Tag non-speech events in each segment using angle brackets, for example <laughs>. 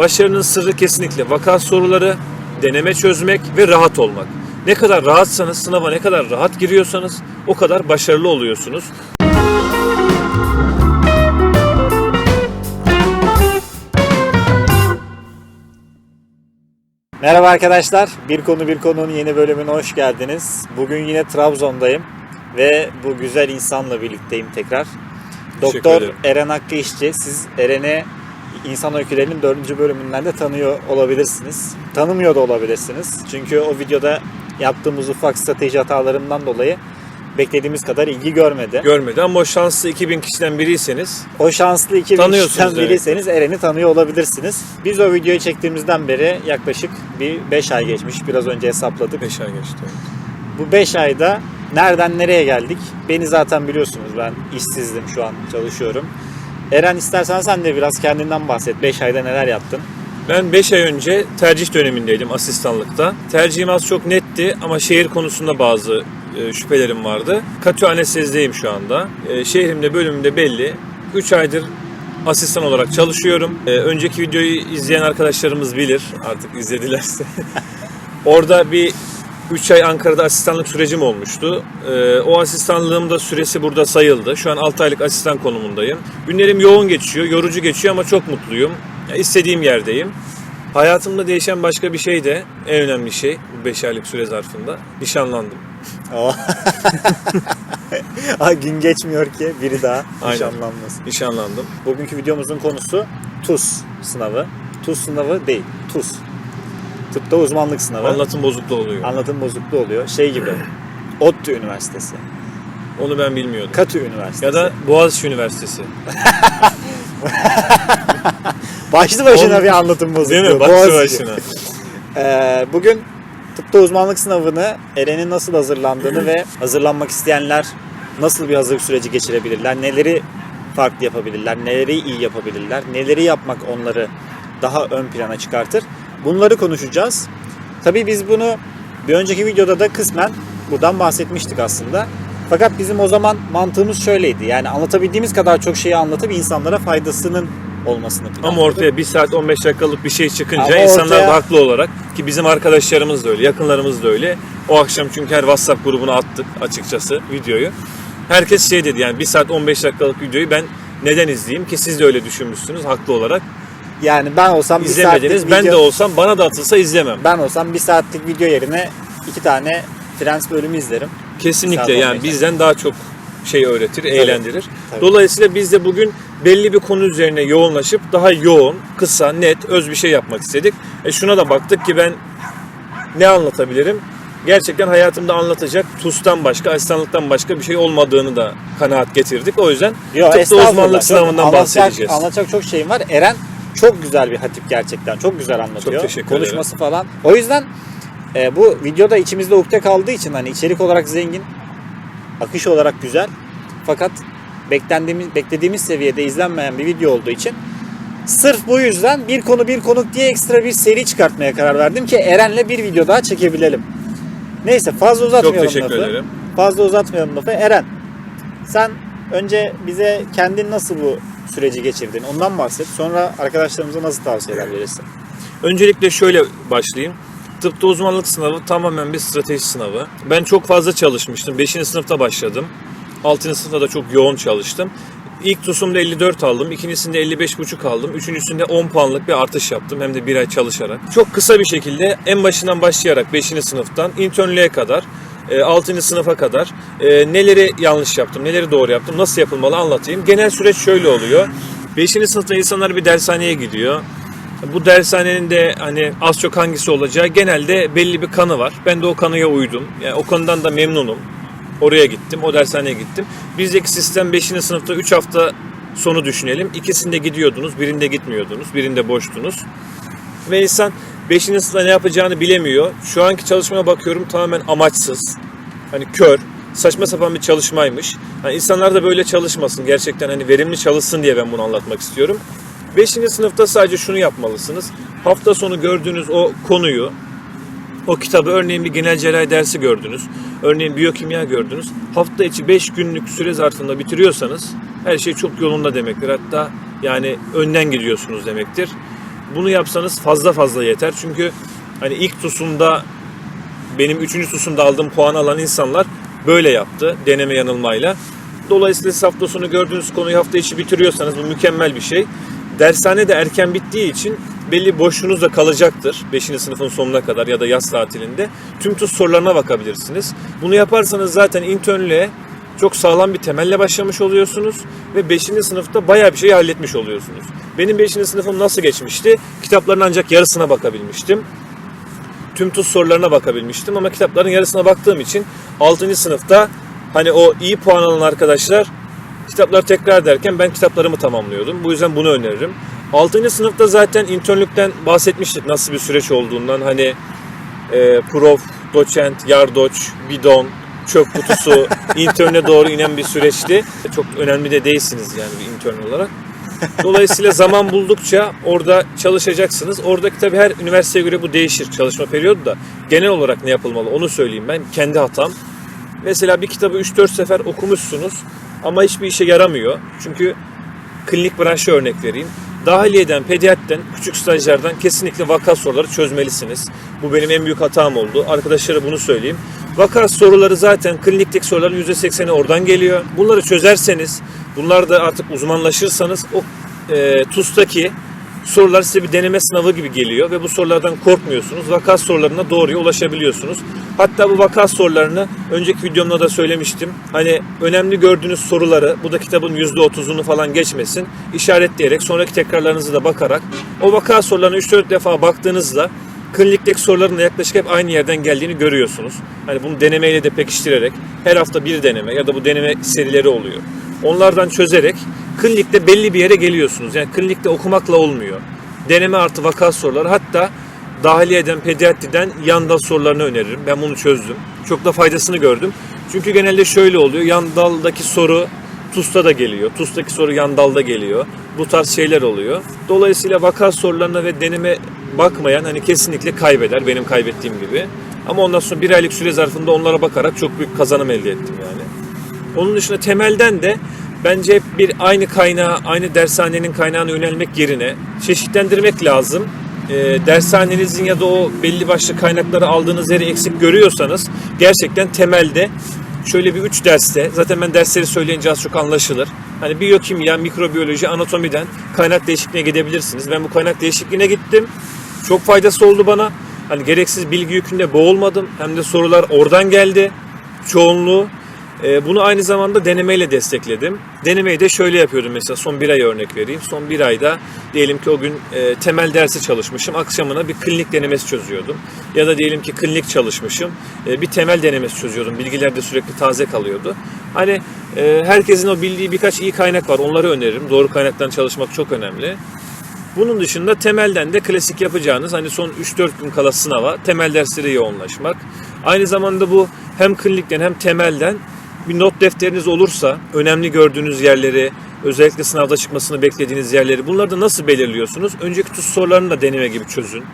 Başarının sırrı kesinlikle vaka soruları, deneme çözmek ve rahat olmak. Ne kadar rahatsanız, sınava ne kadar rahat giriyorsanız o kadar başarılı oluyorsunuz. Merhaba arkadaşlar. Bir konu bir konunun yeni bölümüne hoş geldiniz. Bugün yine Trabzon'dayım ve bu güzel insanla birlikteyim tekrar. Doktor. Eren Hakkı İşçi. Siz Eren'i İnsan Öykülerinin 4. bölümünden de tanıyor olabilirsiniz. Tanımıyor da olabilirsiniz. Çünkü o videoda yaptığımız ufak strateji hatalarından dolayı beklediğimiz kadar ilgi görmedi. Görmedi ama o şanslı 2000 kişiden biriyseniz O şanslı iki Tanıyorsunuz kişiden demek. biriyseniz Eren'i tanıyor olabilirsiniz. Biz o videoyu çektiğimizden beri yaklaşık bir 5 ay geçmiş. Biraz önce hesapladık. 5 ay geçti. Bu 5 ayda nereden nereye geldik? Beni zaten biliyorsunuz ben işsizdim şu an çalışıyorum. Eren istersen sen de biraz kendinden bahset. 5 ayda neler yaptın? Ben 5 ay önce tercih dönemindeydim asistanlıkta. Tercihim az çok netti ama şehir konusunda bazı e, şüphelerim vardı. Katü anestezdeyim şu anda. E, şehrimde bölümümde belli. 3 aydır asistan olarak çalışıyorum. E, önceki videoyu izleyen arkadaşlarımız bilir artık izledilerse. <laughs> Orada bir 3 ay Ankara'da asistanlık sürecim olmuştu. E, o asistanlığım da süresi burada sayıldı. Şu an 6 aylık asistan konumundayım. Günlerim yoğun geçiyor, yorucu geçiyor ama çok mutluyum. Ya, istediğim yerdeyim. Hayatımda değişen başka bir şey de en önemli şey bu 5 aylık süre zarfında nişanlandım. <laughs> Gün geçmiyor ki biri daha Aynen. nişanlanmasın. Nişanlandım. Bugünkü videomuzun konusu TUS sınavı. TUS sınavı değil, TUS. Tıpta uzmanlık sınavı. Anlatım bozukluğu oluyor. Anlatım bozukluğu oluyor. Şey gibi. <clears throat> ODTÜ Üniversitesi. Onu ben bilmiyordum. Katü Üniversitesi. Ya da Boğaziçi Üniversitesi. <laughs> başlı başına Onun- bir anlatım bozukluğu. Değil mi? Başlı Boğaziçi. başına. <laughs> Ee, bugün tıpta uzmanlık sınavını Eren'in nasıl hazırlandığını ve hazırlanmak isteyenler nasıl bir hazırlık süreci geçirebilirler, neleri farklı yapabilirler, neleri iyi yapabilirler, neleri yapmak onları daha ön plana çıkartır. Bunları konuşacağız. Tabii biz bunu bir önceki videoda da kısmen buradan bahsetmiştik aslında. Fakat bizim o zaman mantığımız şöyleydi. Yani anlatabildiğimiz kadar çok şeyi anlatıp insanlara faydasının olmasını planladık. Ama ortaya 1 saat 15 dakikalık bir şey çıkınca Ama insanlar ortaya- da haklı olarak ki bizim arkadaşlarımız da öyle, yakınlarımız da öyle. O akşam çünkü her WhatsApp grubuna attık açıkçası videoyu. Herkes şey dedi yani 1 saat 15 dakikalık videoyu ben neden izleyeyim ki siz de öyle düşünmüşsünüz haklı olarak. Yani ben olsam bir İzlemediniz. saatlik Ben video- de olsam bana da atılsa izlemem. Ben olsam bir saatlik video yerine iki tane Friends bölümü izlerim. Kesinlikle yani 15 bizden daha çok şey öğretir, eğlendirir. tabii. Dolayısıyla biz de bugün belli bir konu üzerine yoğunlaşıp daha yoğun, kısa, net, öz bir şey yapmak istedik. E şuna da baktık ki ben ne anlatabilirim? Gerçekten hayatımda anlatacak TUS'tan başka, asistanlıktan başka bir şey olmadığını da kanaat getirdik. O yüzden Yo, tıpta estağfurullah. uzmanlık Çok sınavından anlatacak- bahsedeceğiz. Anlatacak çok şeyim var. Eren çok güzel bir hatip gerçekten. Çok güzel anlatıyor. Çok teşekkür Konuşması falan. O yüzden e, bu videoda içimizde ukde kaldığı için hani içerik olarak zengin, akış olarak güzel. Fakat beklendiğimiz beklediğimiz seviyede izlenmeyen bir video olduğu için sırf bu yüzden bir konu bir konuk diye ekstra bir seri çıkartmaya karar verdim ki Eren'le bir video daha çekebilelim. Neyse fazla uzatmayalım Çok teşekkür lafı. ederim. Fazla uzatmayalım lafı. Eren sen önce bize kendin nasıl bu süreci geçirdin ondan bahset. Sonra arkadaşlarımıza nasıl tavsiyeler verirsin? Öncelikle şöyle başlayayım. Tıpta uzmanlık sınavı tamamen bir strateji sınavı. Ben çok fazla çalışmıştım. 5. sınıfta başladım. 6. sınıfta da çok yoğun çalıştım. İlk TUS'umda 54 aldım. ikincisinde 55,5 aldım. Üçüncüsünde 10 puanlık bir artış yaptım. Hem de bir ay çalışarak. Çok kısa bir şekilde en başından başlayarak 5. sınıftan internlüğe kadar 6. sınıfa kadar e, neleri yanlış yaptım, neleri doğru yaptım, nasıl yapılmalı anlatayım. Genel süreç şöyle oluyor. 5. sınıfta insanlar bir dershaneye gidiyor. Bu dershanenin de hani az çok hangisi olacağı genelde belli bir kanı var. Ben de o kanıya uydum. Yani o konudan da memnunum. Oraya gittim, o dershaneye gittim. Bizdeki sistem 5. sınıfta 3 hafta sonu düşünelim. İkisinde gidiyordunuz, birinde gitmiyordunuz, birinde boştunuz. Ve insan 5. sınıfta ne yapacağını bilemiyor. Şu anki çalışmaya bakıyorum tamamen amaçsız. Hani kör, saçma sapan bir çalışmaymış. Hani insanlar da böyle çalışmasın. Gerçekten hani verimli çalışsın diye ben bunu anlatmak istiyorum. 5. sınıfta sadece şunu yapmalısınız. Hafta sonu gördüğünüz o konuyu, o kitabı örneğin bir genel cerrahi dersi gördünüz. Örneğin biyokimya gördünüz. Hafta içi 5 günlük süre zarfında bitiriyorsanız her şey çok yolunda demektir. Hatta yani önden gidiyorsunuz demektir. Bunu yapsanız fazla fazla yeter. Çünkü hani ilk TUS'umda benim üçüncü TUS'umda aldığım puan alan insanlar böyle yaptı deneme yanılmayla. Dolayısıyla siz hafta sonu gördüğünüz konuyu hafta içi bitiriyorsanız bu mükemmel bir şey. Dershane de erken bittiği için belli boşluğunuz da kalacaktır 5. sınıfın sonuna kadar ya da yaz tatilinde. Tüm TUS sorularına bakabilirsiniz. Bunu yaparsanız zaten internlüğe çok sağlam bir temelle başlamış oluyorsunuz ve 5. sınıfta bayağı bir şey halletmiş oluyorsunuz. Benim 5. sınıfım nasıl geçmişti? Kitapların ancak yarısına bakabilmiştim tüm tuz sorularına bakabilmiştim ama kitapların yarısına baktığım için 6. sınıfta hani o iyi puan alan arkadaşlar kitapları tekrar derken ben kitaplarımı tamamlıyordum. Bu yüzden bunu öneririm. 6. sınıfta zaten internlükten bahsetmiştik nasıl bir süreç olduğundan. Hani e, prof, doçent, yardoç, bidon, çöp kutusu, interne doğru inen bir süreçti. Çok önemli de değilsiniz yani bir intern olarak. Dolayısıyla zaman buldukça orada çalışacaksınız. Oradaki tabii her üniversiteye göre bu değişir çalışma periyodu da. Genel olarak ne yapılmalı onu söyleyeyim ben. Kendi hatam. Mesela bir kitabı 3-4 sefer okumuşsunuz ama hiçbir işe yaramıyor. Çünkü klinik branşı örnek vereyim. Dahiliyeden, pediatriden, küçük stajlardan kesinlikle vaka soruları çözmelisiniz. Bu benim en büyük hatam oldu. Arkadaşlara bunu söyleyeyim. Vaka soruları zaten klinikteki soruların %80'i oradan geliyor. Bunları çözerseniz, bunlar da artık uzmanlaşırsanız o e, TUS'taki sorular size bir deneme sınavı gibi geliyor ve bu sorulardan korkmuyorsunuz. Vaka sorularına doğruya ulaşabiliyorsunuz. Hatta bu vaka sorularını önceki videomda da söylemiştim. Hani önemli gördüğünüz soruları, bu da kitabın %30'unu falan geçmesin, işaretleyerek sonraki tekrarlarınızı da bakarak o vaka sorularına 3-4 defa baktığınızda klinikteki soruların da yaklaşık hep aynı yerden geldiğini görüyorsunuz. Hani bunu denemeyle de pekiştirerek her hafta bir deneme ya da bu deneme serileri oluyor. Onlardan çözerek klinikte belli bir yere geliyorsunuz. Yani klinikte okumakla olmuyor. Deneme artı vaka soruları hatta dahiliyeden, pediatriden yan dal sorularını öneririm. Ben bunu çözdüm. Çok da faydasını gördüm. Çünkü genelde şöyle oluyor. Yan daldaki soru TUS'ta da geliyor. TUS'taki soru yan dalda geliyor. Bu tarz şeyler oluyor. Dolayısıyla vaka sorularına ve deneme bakmayan hani kesinlikle kaybeder. Benim kaybettiğim gibi. Ama ondan sonra bir aylık süre zarfında onlara bakarak çok büyük kazanım elde ettim yani. Onun dışında temelden de bence hep bir aynı kaynağa, aynı dershanenin kaynağına yönelmek yerine çeşitlendirmek lazım. E, dershanenizin ya da o belli başlı kaynakları aldığınız yeri eksik görüyorsanız gerçekten temelde şöyle bir üç derste zaten ben dersleri söyleyince az çok anlaşılır. Hani biyokimya, mikrobiyoloji, anatomiden kaynak değişikliğine gidebilirsiniz. Ben bu kaynak değişikliğine gittim. Çok faydası oldu bana. Hani gereksiz bilgi yükünde boğulmadım. Hem de sorular oradan geldi. Çoğunluğu. Ee, bunu aynı zamanda denemeyle destekledim. Denemeyi de şöyle yapıyordum mesela son bir ay örnek vereyim. Son bir ayda diyelim ki o gün e, temel dersi çalışmışım. Akşamına bir klinik denemesi çözüyordum. Ya da diyelim ki klinik çalışmışım. e, bir temel denemesi çözüyordum. Bilgiler de sürekli taze kalıyordu. Hani e, herkesin o bildiği birkaç iyi kaynak var. Onları öneririm. Doğru kaynaktan çalışmak çok önemli. Bunun dışında temelden de klasik yapacağınız hani son 3-4 gün kala sınava temel derslere yoğunlaşmak. Aynı zamanda bu hem klinikten hem temelden bir not defteriniz olursa önemli gördüğünüz yerleri, özellikle sınavda çıkmasını beklediğiniz yerleri bunları da nasıl belirliyorsunuz? Önceki tuz sorularını da deneme gibi çözün.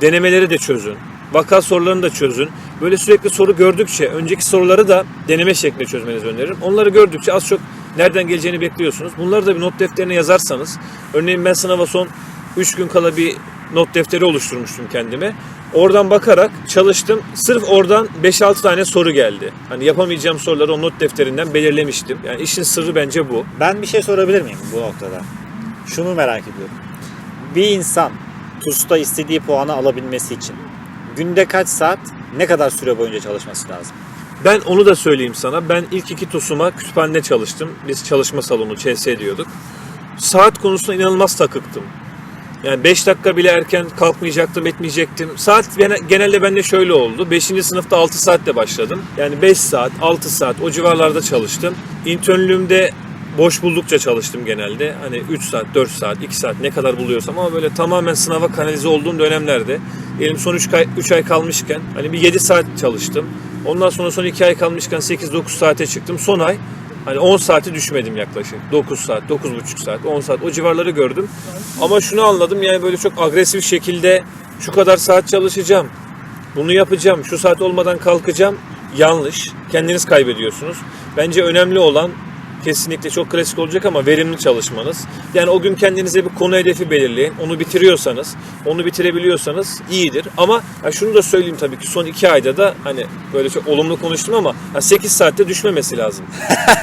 Denemeleri de çözün. Vaka sorularını da çözün. Böyle sürekli soru gördükçe önceki soruları da deneme şeklinde çözmenizi öneririm. Onları gördükçe az çok nereden geleceğini bekliyorsunuz. Bunları da bir not defterine yazarsanız. Örneğin ben sınava son 3 gün kala bir not defteri oluşturmuştum kendime. Oradan bakarak çalıştım. Sırf oradan 5-6 tane soru geldi. Hani yapamayacağım soruları o not defterinden belirlemiştim. Yani işin sırrı bence bu. Ben bir şey sorabilir miyim bu noktada? Şunu merak ediyorum. Bir insan TUS'ta istediği puanı alabilmesi için günde kaç saat, ne kadar süre boyunca çalışması lazım? Ben onu da söyleyeyim sana. Ben ilk iki TUS'uma kütüphanede çalıştım. Biz çalışma salonu, CS diyorduk. Saat konusunda inanılmaz takıktım. Yani 5 dakika bile erken kalkmayacaktım, etmeyecektim. Saat gene- genelde bende şöyle oldu. 5. sınıfta 6 saatte başladım. Yani 5 saat, 6 saat o civarlarda çalıştım. İnternlüğümde boş buldukça çalıştım genelde. Hani 3 saat, 4 saat, 2 saat ne kadar buluyorsam ama böyle tamamen sınava kanalize olduğum dönemlerde diyelim son 3 ay, 3 ay kalmışken hani bir 7 saat çalıştım. Ondan sonra son 2 ay kalmışken 8-9 saate çıktım. Son ay Hani 10 saati düşmedim yaklaşık. 9 saat, 9,5 saat, 10 saat o civarları gördüm. Ama şunu anladım yani böyle çok agresif şekilde şu kadar saat çalışacağım. Bunu yapacağım. Şu saat olmadan kalkacağım. Yanlış. Kendiniz kaybediyorsunuz. Bence önemli olan kesinlikle çok klasik olacak ama verimli çalışmanız. Yani o gün kendinize bir konu hedefi belirleyin. Onu bitiriyorsanız, onu bitirebiliyorsanız iyidir. Ama ya şunu da söyleyeyim tabii ki son iki ayda da hani böyle çok olumlu konuştum ama ya 8 saatte düşmemesi lazım.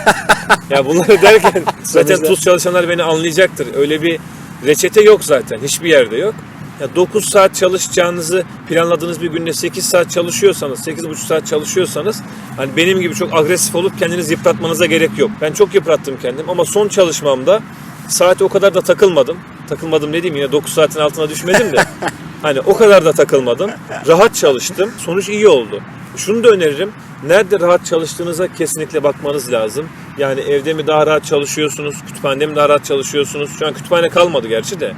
<laughs> ya bunları derken <laughs> zaten tuz çalışanlar beni anlayacaktır. Öyle bir reçete yok zaten. Hiçbir yerde yok. Ya 9 saat çalışacağınızı planladığınız bir günde 8 saat çalışıyorsanız, 8,5 saat çalışıyorsanız hani benim gibi çok agresif olup kendinizi yıpratmanıza gerek yok. Ben çok yıprattım kendim ama son çalışmamda saate o kadar da takılmadım. Takılmadım dediğim yine 9 saatin altına düşmedim de. <laughs> hani o kadar da takılmadım. Rahat çalıştım. Sonuç iyi oldu. Şunu da öneririm. Nerede rahat çalıştığınıza kesinlikle bakmanız lazım. Yani evde mi daha rahat çalışıyorsunuz, kütüphanede mi daha rahat çalışıyorsunuz? Şu an kütüphane kalmadı gerçi de.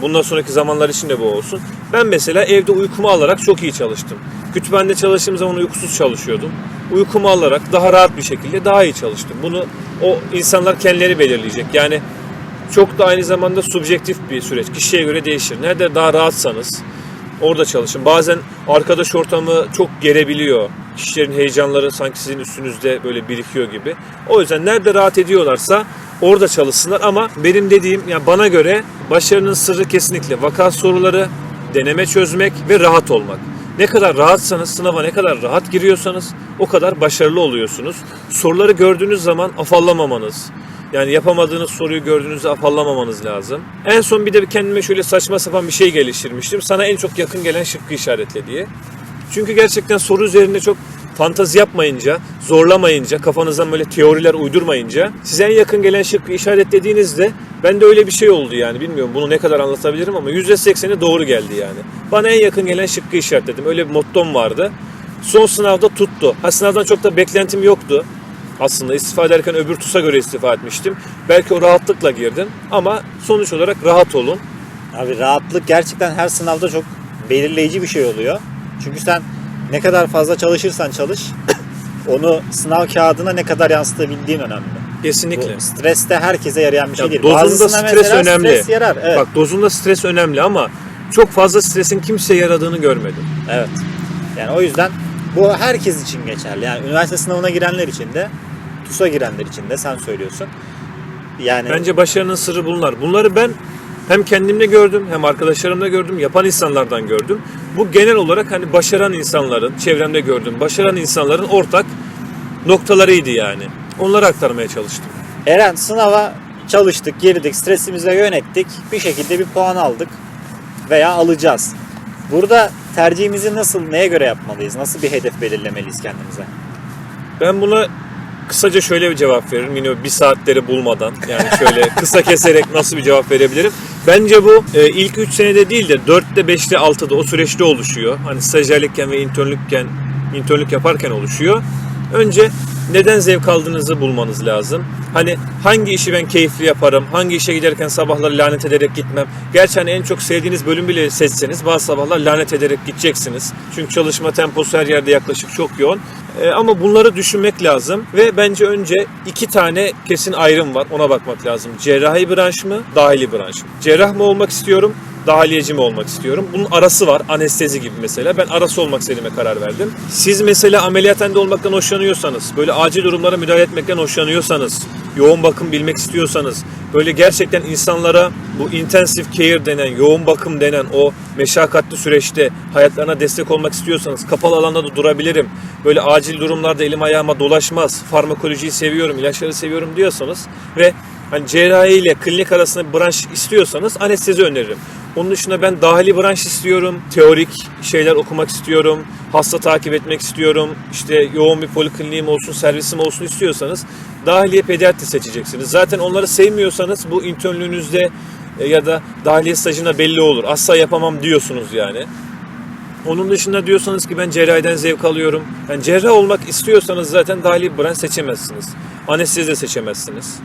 Bundan sonraki zamanlar için de bu olsun. Ben mesela evde uykumu alarak çok iyi çalıştım. Kütüphanede çalıştığım zaman uykusuz çalışıyordum. Uykumu alarak daha rahat bir şekilde daha iyi çalıştım. Bunu o insanlar kendileri belirleyecek. Yani çok da aynı zamanda subjektif bir süreç. Kişiye göre değişir. Nerede daha rahatsanız orada çalışın. Bazen arkadaş ortamı çok gerebiliyor. Kişilerin heyecanları sanki sizin üstünüzde böyle birikiyor gibi. O yüzden nerede rahat ediyorlarsa orada çalışsınlar ama benim dediğim yani bana göre başarının sırrı kesinlikle vaka soruları, deneme çözmek ve rahat olmak. Ne kadar rahatsanız, sınava ne kadar rahat giriyorsanız o kadar başarılı oluyorsunuz. Soruları gördüğünüz zaman afallamamanız, yani yapamadığınız soruyu gördüğünüzde afallamamanız lazım. En son bir de kendime şöyle saçma sapan bir şey geliştirmiştim. Sana en çok yakın gelen şıkkı işaretle diye. Çünkü gerçekten soru üzerinde çok fantazi yapmayınca, zorlamayınca, kafanızdan böyle teoriler uydurmayınca size en yakın gelen şıkkı işaretlediğinizde bende öyle bir şey oldu yani bilmiyorum bunu ne kadar anlatabilirim ama %80'i doğru geldi yani. Bana en yakın gelen şıkkı işaretledim. Öyle bir mottom vardı. Son sınavda tuttu. Ha sınavdan çok da beklentim yoktu. Aslında istifa ederken öbür TUS'a göre istifa etmiştim. Belki o rahatlıkla girdim ama sonuç olarak rahat olun. Abi rahatlık gerçekten her sınavda çok belirleyici bir şey oluyor. Çünkü sen ne kadar fazla çalışırsan çalış onu sınav kağıdına ne kadar yansıtabildiğin önemli. Kesinlikle. Bu stres de herkese yarayan bir şey Ya değil. dozunda Bazısına stres önemli. Stres yarar. Evet. Bak dozunda stres önemli ama çok fazla stresin kimseye yaradığını görmedim. Evet. Yani o yüzden bu herkes için geçerli. Yani üniversite sınavına girenler için de TUS'a girenler için de sen söylüyorsun. Yani Bence başarının sırrı bunlar. Bunları ben hem kendimde gördüm hem arkadaşlarımda gördüm, yapan insanlardan gördüm. Bu genel olarak hani başaran insanların, çevremde gördüm, başaran insanların ortak noktalarıydı yani. Onları aktarmaya çalıştım. Eren sınava çalıştık, girdik, stresimizi yönettik. Bir şekilde bir puan aldık veya alacağız. Burada tercihimizi nasıl, neye göre yapmalıyız? Nasıl bir hedef belirlemeliyiz kendimize? Ben buna kısaca şöyle bir cevap veririm. Yine bir saatleri bulmadan yani şöyle <laughs> kısa keserek nasıl bir cevap verebilirim? Bence bu e, ilk 3 senede değil de 4'te 5'te 6'da o süreçte oluşuyor. Hani stajyerlikken ve internlükken internlük yaparken oluşuyor. Önce neden zevk aldığınızı bulmanız lazım. Hani hangi işi ben keyifli yaparım, hangi işe giderken sabahları lanet ederek gitmem. Gerçi hani en çok sevdiğiniz bölüm bile seçseniz bazı sabahlar lanet ederek gideceksiniz. Çünkü çalışma temposu her yerde yaklaşık çok yoğun. Ee, ama bunları düşünmek lazım ve bence önce iki tane kesin ayrım var ona bakmak lazım. Cerrahi branş mı, dahili branş mı? Cerrah mı olmak istiyorum, dahiliyeci mi olmak istiyorum? Bunun arası var. Anestezi gibi mesela. Ben arası olmak istediğime karar verdim. Siz mesela ameliyathanede olmaktan hoşlanıyorsanız, böyle acil durumlara müdahale etmekten hoşlanıyorsanız, yoğun bakım bilmek istiyorsanız, böyle gerçekten insanlara bu intensive care denen, yoğun bakım denen o meşakkatli süreçte hayatlarına destek olmak istiyorsanız, kapalı alanda da durabilirim. Böyle acil durumlarda elim ayağıma dolaşmaz. Farmakolojiyi seviyorum, ilaçları seviyorum diyorsanız ve hani cerrahi ile klinik arasında bir branş istiyorsanız anestezi öneririm. Onun dışında ben dahili branş istiyorum. Teorik şeyler okumak istiyorum. Hasta takip etmek istiyorum. İşte yoğun bir polikliniğim olsun, servisim olsun istiyorsanız dahiliye pediatri seçeceksiniz. Zaten onları sevmiyorsanız bu internlüğünüzde e, ya da dahiliye stajında belli olur. Asla yapamam diyorsunuz yani. Onun dışında diyorsanız ki ben cerrahiden zevk alıyorum. Yani cerrah olmak istiyorsanız zaten dahili branş seçemezsiniz. Anestezi de seçemezsiniz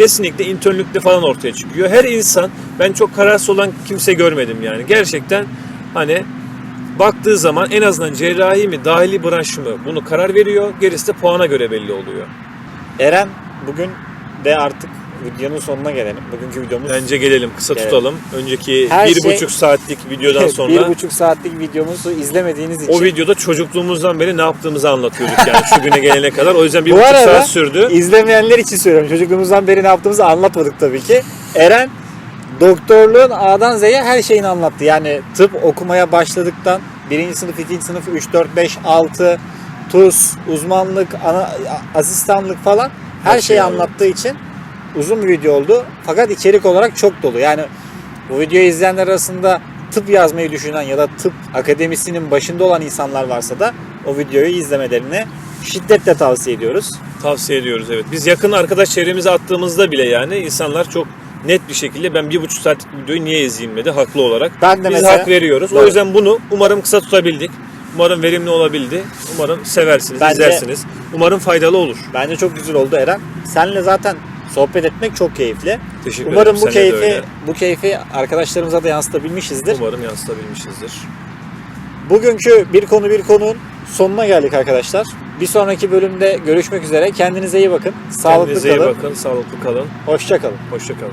kesinlikle internlükte falan ortaya çıkıyor. Her insan ben çok kararsız olan kimse görmedim yani. Gerçekten hani baktığı zaman en azından cerrahi mi dahili branş mı bunu karar veriyor. Gerisi de puana göre belli oluyor. Eren bugün de artık videonun sonuna gelelim. Bugünkü videomuz Bence gelelim kısa Evet. tutalım. Önceki Her bir şey- buçuk saatlik videodan <laughs> sonra bir buçuk saatlik videomuzu izlemediğiniz için o videoda çocukluğumuzdan beri ne yaptığımızı anlatıyorduk yani şu güne gelene kadar. O yüzden bir Bu buçuk arada saat sürdü. izlemeyenler için söylüyorum. Çocukluğumuzdan beri ne yaptığımızı anlatmadık tabii ki. Eren doktorluğun A'dan Z'ye her şeyini anlattı. Yani tıp okumaya başladıktan birinci sınıf, ikinci sınıf, 3, 4, 5, 6, TUS, uzmanlık, ana, asistanlık falan her, Her şeyi şeyi anlattığı için uzun bir video oldu. Fakat içerik olarak çok dolu. Yani bu videoyu izleyenler arasında tıp yazmayı düşünen ya da tıp akademisinin başında olan insanlar varsa da o videoyu izlemelerini şiddetle tavsiye ediyoruz. Tavsiye ediyoruz evet. Biz yakın arkadaş çevremize attığımızda bile yani insanlar çok net bir şekilde ben bir buçuk saatlik videoyu niye izleyeyim dedi haklı olarak. Ben de Biz mesela hak veriyoruz. Doğru. O yüzden bunu umarım kısa tutabildik. Umarım verimli olabildi. Umarım seversiniz, Bence- izlersiniz. Umarım faydalı olur. bence çok güzel oldu Eren. Seninle zaten sohbet etmek çok keyifli. Teşekkür Umarım ederim. bu Seninle de keyfi bu keyfi arkadaşlarımıza da yansıtabilmişizdir. Umarım yansıtabilmişizdir. Bugünkü bir konu bir konunun sonuna geldik arkadaşlar. Bir sonraki bölümde görüşmek üzere. Kendinize iyi bakın. Sağlıklı Kendinize iyi kalın. bakın, sağlıklı kalın. Hoşça kalın. Hoşça kalın.